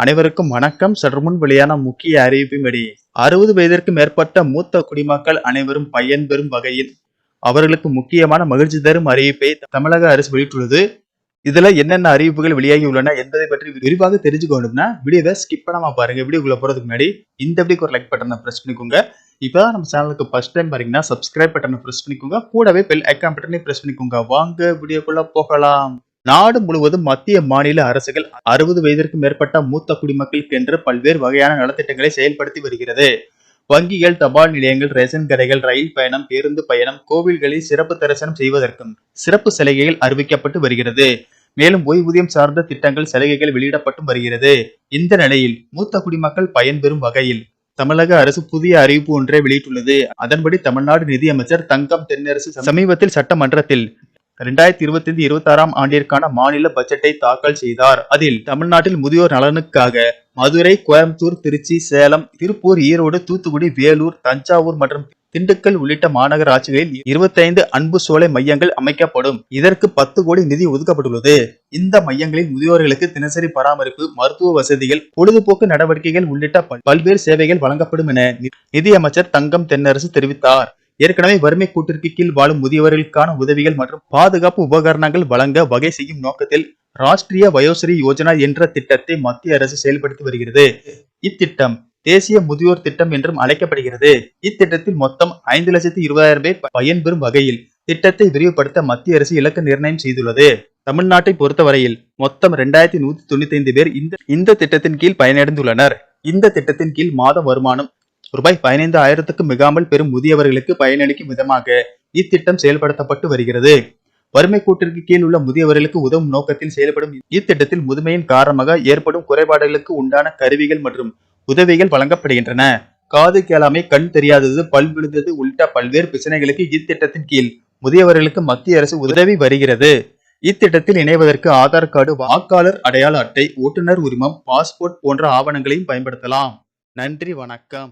அனைவருக்கும் வணக்கம். சற்று முன் வெளியான முக்கிய அறிவிப்பின்படி அறுபது வயதிற்கு மேற்பட்ட மூத்த குடிமக்கள் அனைவரும் பயன்பெறும் வகையில் அவர்களுக்கு முக்கியமான மகிழ்ச்சி தரும் அறிவிப்பை தமிழக அரசு வெளியிட்டுள்ளது. இதுல என்னென்ன அறிவிப்புகள் வெளியாகி உள்ளன என்பதை பற்றி விரிவாக தெரிஞ்சுக்கணும்னா வீடியோவை ஸ்கிப் பண்ணாம பாருங்க. வீடியோக்குள்ள போறதுக்கு முன்னாடி இந்த வீடியோக்கு ஒரு லைக் பட்டனை பிரஸ் பண்ணிக்கோங்க. இப்பதான் நம்ம சேனலுக்கு ஃபர்ஸ்ட் டைம் பாருங்கன்னா சப்ஸ்கிரைப் பட்டனை பிரஸ் பண்ணிக்கோங்க. கூடவே பெல் ஐக்கான் பட்டனை பிரஸ் பண்ணிக்கோங்க. வாங்க வீடியோக்குள்ள போகலாம். நாடு முழுவதும் மத்திய மாநில அரசுகள் அறுபது வயதிற்கு மேற்பட்ட மூத்த குடிமக்களுக்கு என்று பல்வேறு வகையான நலத்திட்டங்களை செயல்படுத்தி வருகிறது. வங்கிகள் தபால் நிலையங்கள் ரேஷன் கடைகள் ரயில் பயணம் பேருந்து பயணம் கோவில்களில் சிறப்பு தரிசனம் செய்வதற்கும் சிறப்பு சலுகைகள் அறிவிக்கப்பட்டு வருகிறது. மேலும் ஓய்வூதியம் சார்ந்த திட்டங்கள் சலுகைகள் வெளியிடப்பட்டும் வருகிறது. இந்த நிலையில் மூத்த குடிமக்கள் பயன்பெறும் வகையில் தமிழக அரசு புதிய அறிவிப்பு ஒன்றை வெளியிட்டுள்ளது. அதன்படி தமிழ்நாடு நிதியமைச்சர் தங்கம் தென்னரசு சமீபத்தில் சட்டமன்றத்தில் இரண்டாயிரத்தி இருபத்தி ஐந்து இருபத்தி ஆறாம் ஆண்டிற்கான மாநில பட்ஜெட்டை தாக்கல் செய்தார். அதில் தமிழ்நாட்டில் முதியோர் நலனுக்காக மதுரை கோயம்புத்தூர் திருச்சி சேலம் திருப்பூர் ஈரோடு தூத்துக்குடி வேலூர் தஞ்சாவூர் மற்றும் திண்டுக்கல் உள்ளிட்ட மாநகராட்சிகளில் இருபத்தைந்து அன்பு சோலை மையங்கள் அமைக்கப்படும். இதற்கு பத்து கோடி நிதி ஒதுக்கப்பட்டுள்ளது. இந்த மையங்களில் முதியோர்களுக்கு தினசரி பராமரிப்பு மருத்துவ வசதிகள் பொழுதுபோக்கு நடவடிக்கைகள் உள்ளிட்ட பல்- பல்வேறு சேவைகள் வழங்கப்படும் என நிதியமைச்சர் தங்கம் தென்னரசு தெரிவித்தார். ஏற்கனவே வறுமை கூட்டிற்கு கீழ் வாழும் முதியவர்களுக்கான உதவிகள் மற்றும் பாதுகாப்பு உபகரணங்கள் வழங்க வகை செய்யும் நோக்கத்தில் ராஷ்டிரிய வயோஸ்ரீ யோஜனா என்ற திட்டத்தை மத்திய அரசு செயல்படுத்தி வருகிறது. இத்திட்டம் தேசிய முதியோர் திட்டம் என்றும் அழைக்கப்படுகிறது. இத்திட்டத்தில் மொத்தம் ஐந்து லட்சத்தி இருபதாயிரம் பேர் பயன்பெறும் வகையில் திட்டத்தை விரிவுபடுத்த மத்திய அரசு இலக்கு நிர்ணயம் செய்துள்ளது. தமிழ்நாட்டை பொறுத்தவரையில் மொத்தம் ரெண்டாயிரத்தி நூத்தி தொண்ணூத்தி ஐந்து பேர் இந்த இந்த திட்டத்தின் கீழ் பயனடைந்துள்ளனர். இந்த திட்டத்தின் கீழ் மாத வருமானம் ரூபாய் பதினைந்து ஆயிரத்துக்கும் மிகாமல் பெறும் முதியவர்களுக்கு பயனளிக்கும் விதமாக இத்திட்டம் செயல்படுத்தப்பட்டு வருகிறது. வறுமை கூட்டிற்கு கீழ் உள்ள முதியவர்களுக்கு உதவும் நோக்கத்தில் செயல்படும் இத்திட்டத்தில் முதுமையின் காரணமாக ஏற்படும் குறைபாடுகளுக்கு உண்டான கருவிகள் மற்றும் உதவிகள் வழங்கப்படுகின்றன. காது கேளாமை கண் தெரியாதது பல் விழுந்தது உள்ளிட்ட பல்வேறு பிரச்சனைகளுக்கு இத்திட்டத்தின் கீழ் முதியவர்களுக்கு மத்திய அரசு உதவி வருகிறது. இத்திட்டத்தில் இணைவதற்கு ஆதார் கார்டு வாக்காளர் அடையாள அட்டை ஓட்டுநர் உரிமம் பாஸ்போர்ட் போன்ற ஆவணங்களையும் பயன்படுத்தலாம். நன்றி வணக்கம்.